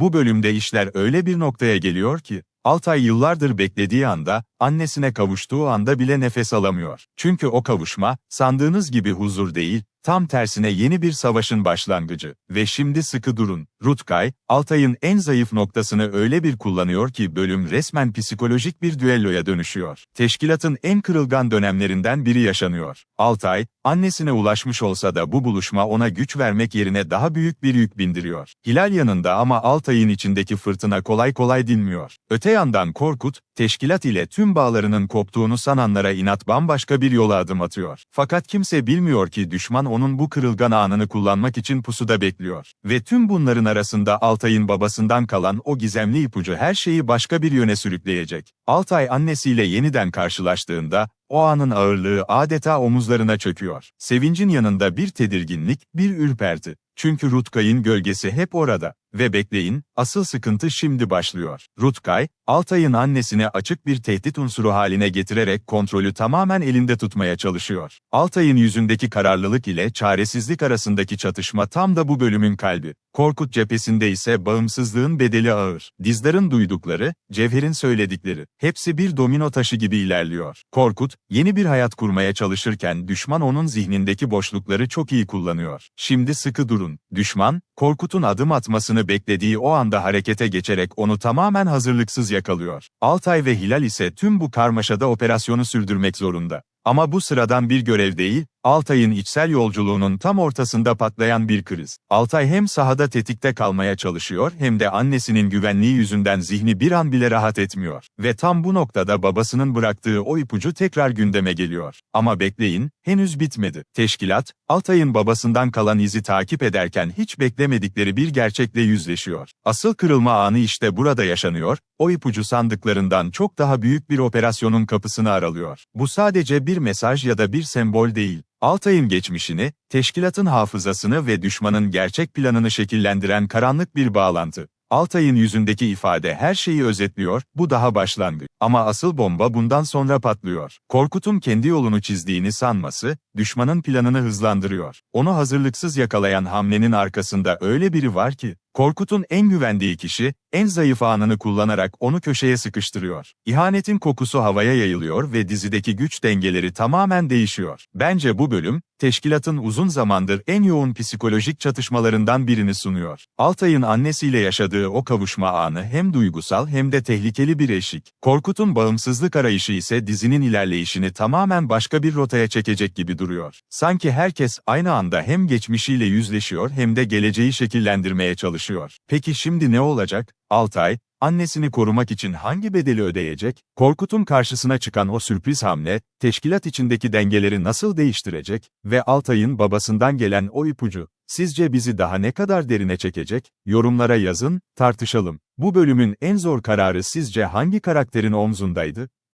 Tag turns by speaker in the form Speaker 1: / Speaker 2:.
Speaker 1: Bu bölümde işler öyle bir noktaya geliyor ki, Altay yıllardır beklediği anda, annesine kavuştuğu anda bile nefes alamıyor. Çünkü o kavuşma, sandığınız gibi huzur değil, tam tersine yeni bir savaşın başlangıcı. Ve şimdi sıkı durun. Rutkay, Altay'ın en zayıf noktasını öyle bir kullanıyor ki bölüm resmen psikolojik bir düelloya dönüşüyor. Teşkilatın en kırılgan dönemlerinden biri yaşanıyor. Altay, annesine ulaşmış olsa da bu buluşma ona güç vermek yerine daha büyük bir yük bindiriyor. Hilal yanında ama Altay'ın içindeki fırtına kolay kolay dinmiyor. Öte yandan Korkut, teşkilat ile tüm bağlarının koptuğunu sananlara inat bambaşka bir yola adım atıyor. Fakat kimse bilmiyor ki düşman onun bu kırılgan anını kullanmak için pusuda bekliyor. Ve tüm bunların arasında Altay'ın babasından kalan o gizemli ipucu her şeyi başka bir yöne sürükleyecek. Altay annesiyle yeniden karşılaştığında, o anın ağırlığı adeta omuzlarına çöküyor. Sevincin yanında bir tedirginlik, bir ürperti. Çünkü Rutkay'ın gölgesi hep orada. Ve bekleyin, asıl sıkıntı şimdi başlıyor. Rutkay, Altay'ın annesine açık bir tehdit unsuru haline getirerek kontrolü tamamen elinde tutmaya çalışıyor. Altay'ın yüzündeki kararlılık ile çaresizlik arasındaki çatışma tam da bu bölümün kalbi. Korkut cephesinde ise bağımsızlığın bedeli ağır. Dizdar'ın duydukları, Cevher'in söyledikleri, hepsi bir domino taşı gibi ilerliyor. Korkut, yeni bir hayat kurmaya çalışırken düşman onun zihnindeki boşlukları çok iyi kullanıyor. Şimdi sıkı durun. Düşman, Korkut'un adım atmasını beklediği o anda harekete geçerek onu tamamen hazırlıksız yakalıyor. Altay ve Hilal ise tüm bu karmaşada operasyonu sürdürmek zorunda. Ama bu sıradan bir görev değil, Altay'ın içsel yolculuğunun tam ortasında patlayan bir kriz. Altay hem sahada tetikte kalmaya çalışıyor hem de annesinin güvenliği yüzünden zihni bir an bile rahat etmiyor. Ve tam bu noktada babasının bıraktığı o ipucu tekrar gündeme geliyor. Ama bekleyin, henüz bitmedi. Teşkilat, Altay'ın babasından kalan izi takip ederken hiç beklemedikleri bir gerçekle yüzleşiyor. Asıl kırılma anı işte burada yaşanıyor, o ipucu sandıklarından çok daha büyük bir operasyonun kapısını aralıyor. Bu sadece bir mesaj ya da bir sembol değil. Altay'ın geçmişini, teşkilatın hafızasını ve düşmanın gerçek planını şekillendiren karanlık bir bağlantı. Altay'ın yüzündeki ifade her şeyi özetliyor, bu daha başlangıç. Ama asıl bomba bundan sonra patlıyor. Korkut'un kendi yolunu çizdiğini sanması, düşmanın planını hızlandırıyor. Onu hazırlıksız yakalayan hamlenin arkasında öyle biri var ki, Korkut'un en güvendiği kişi, en zayıf anını kullanarak onu köşeye sıkıştırıyor. İhanetin kokusu havaya yayılıyor ve dizideki güç dengeleri tamamen değişiyor. Bence bu bölüm, teşkilatın uzun zamandır en yoğun psikolojik çatışmalarından birini sunuyor. Altay'ın annesiyle yaşadığı o kavuşma anı hem duygusal hem de tehlikeli bir eşik. Korkut'un bağımsızlık arayışı ise dizinin ilerleyişini tamamen başka bir rotaya çekecek gibi duruyor. Sanki herkes aynı anda hem geçmişiyle yüzleşiyor hem de geleceği şekillendirmeye çalışıyor. Peki şimdi ne olacak? Altay, annesini korumak için hangi bedeli ödeyecek? Korkut'un karşısına çıkan o sürpriz hamle, teşkilat içindeki dengeleri nasıl değiştirecek? Ve Altay'ın babasından gelen o ipucu, sizce bizi daha ne kadar derine çekecek? Yorumlara yazın, tartışalım. Bu bölümün en zor kararı sizce hangi karakterin omzundaydı?